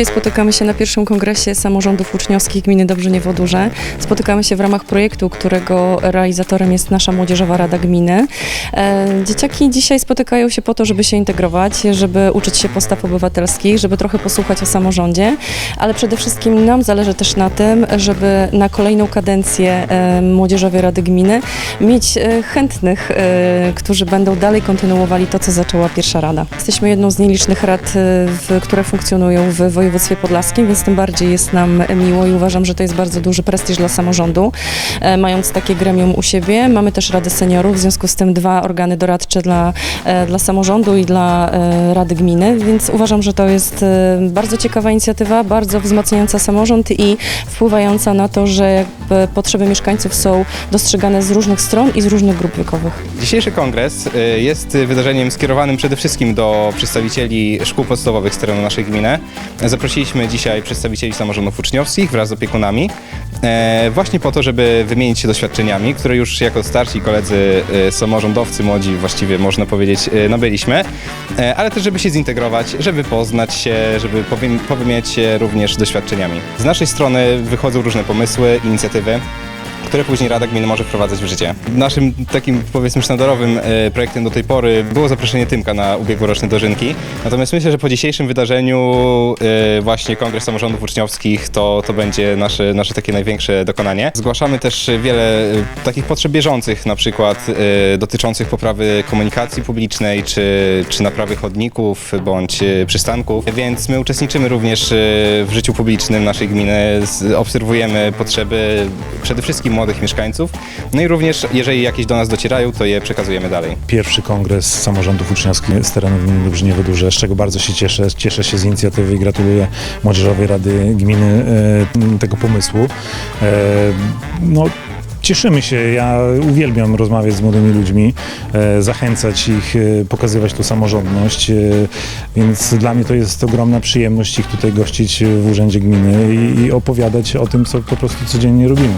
Dzisiaj spotykamy się na pierwszym kongresie samorządów uczniowskich gminy Dobrzyniewo-Duże. Spotykamy się w ramach projektu, którego realizatorem jest nasza Młodzieżowa Rada Gminy. E, Dzieciaki dzisiaj spotykają się po to, żeby się integrować, żeby uczyć się postaw obywatelskich, żeby trochę posłuchać o samorządzie, ale przede wszystkim nam zależy też na tym, żeby na kolejną kadencję e, Młodzieżowej Rady Gminy mieć e, chętnych, którzy będą dalej kontynuowali to, co zaczęła pierwsza rada. Jesteśmy jedną z nielicznych rad, w, które funkcjonują w województwie podlaskim, więc tym bardziej jest nam miło i uważam, że to jest bardzo duży prestiż dla samorządu, e, mając takie gremium u siebie. Mamy też Radę Seniorów, w związku z tym dwa organy doradcze dla, e, dla samorządu i dla e, Rady Gminy, więc uważam, że to jest e, bardzo ciekawa inicjatywa, bardzo wzmacniająca samorząd i wpływająca na to, że jakby potrzeby mieszkańców są dostrzegane z różnych stron i z różnych grup wiekowych. Dzisiejszy kongres y, jest wydarzeniem skierowanym przede wszystkim do przedstawicieli szkół podstawowych z terenu naszej gminy. Zaprosiliśmy dzisiaj przedstawicieli samorządów uczniowskich wraz z opiekunami, e, właśnie po to, żeby wymienić się doświadczeniami, które już jako starsi koledzy e, samorządowcy, młodzi właściwie można powiedzieć, e, nabyliśmy, ale też żeby się zintegrować, żeby poznać się, żeby powiem- powymieniać się również doświadczeniami. Z naszej strony wychodzą różne pomysły, inicjatywy które później Rada Gminy może wprowadzać w życie. Naszym takim powiedzmy sztandarowym e, projektem do tej pory było zaproszenie Tymka na ubiegłoroczne dożynki. Natomiast myślę, że po dzisiejszym wydarzeniu e, właśnie Kongres Samorządów Uczniowskich to, to będzie nasze, nasze takie największe dokonanie. Zgłaszamy też wiele e, takich potrzeb bieżących, na przykład dotyczących poprawy komunikacji publicznej, czy, czy naprawy chodników, bądź przystanków, więc my uczestniczymy również w życiu publicznym naszej gminy, obserwujemy potrzeby przede wszystkim młodych mieszkańców, no i również jeżeli jakieś do nas docierają, to je przekazujemy dalej. Pierwszy kongres samorządów uczniowskich z terenu gminy Dobrzyniewo Duże, z czego bardzo się cieszę. Cieszę się z inicjatywy i gratuluję Młodzieżowej Rady Gminy e, tego pomysłu. E, no, Cieszymy się, ja uwielbiam rozmawiać z młodymi ludźmi, e, zachęcać ich, e, pokazywać tu samorządność, e, więc dla mnie to jest ogromna przyjemność ich tutaj gościć w Urzędzie Gminy i, i opowiadać o tym, co po prostu codziennie robimy.